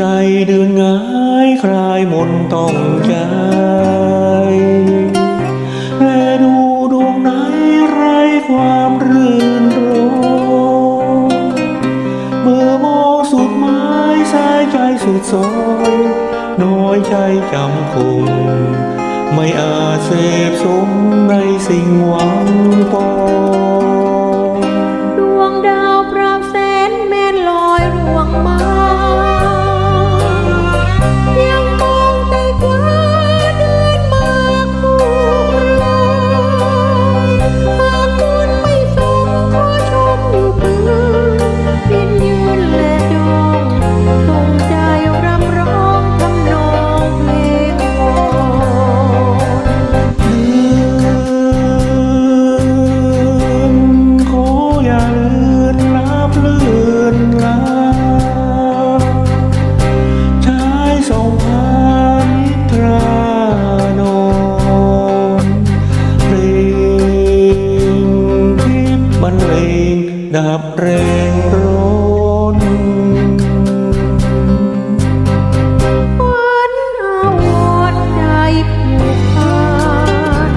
ในเดือนงายคลายมนต้องใจ แลดูดวงไหนไรความรื่นรมเมื่อมองสุดไม้สายใจสุดซอย น้อยใจจำคงไม่อาจเสพสมในสิ่งหวังปอง ดับแรงร้อนฝันอาวรดใจผูกพัน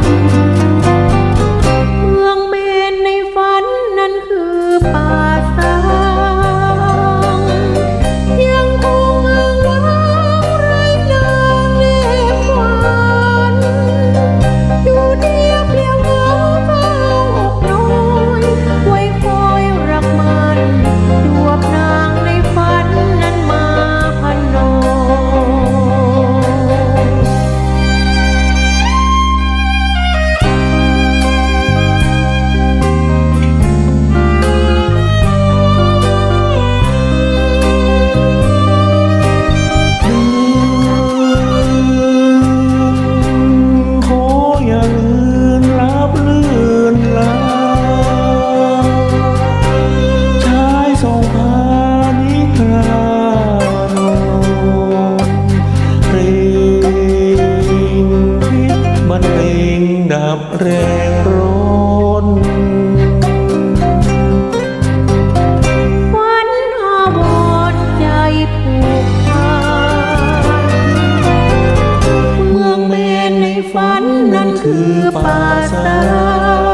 ดับแรงร้อนฝันอบดใจผูกนเมืองเมนในฝันนั้นคือป่าสา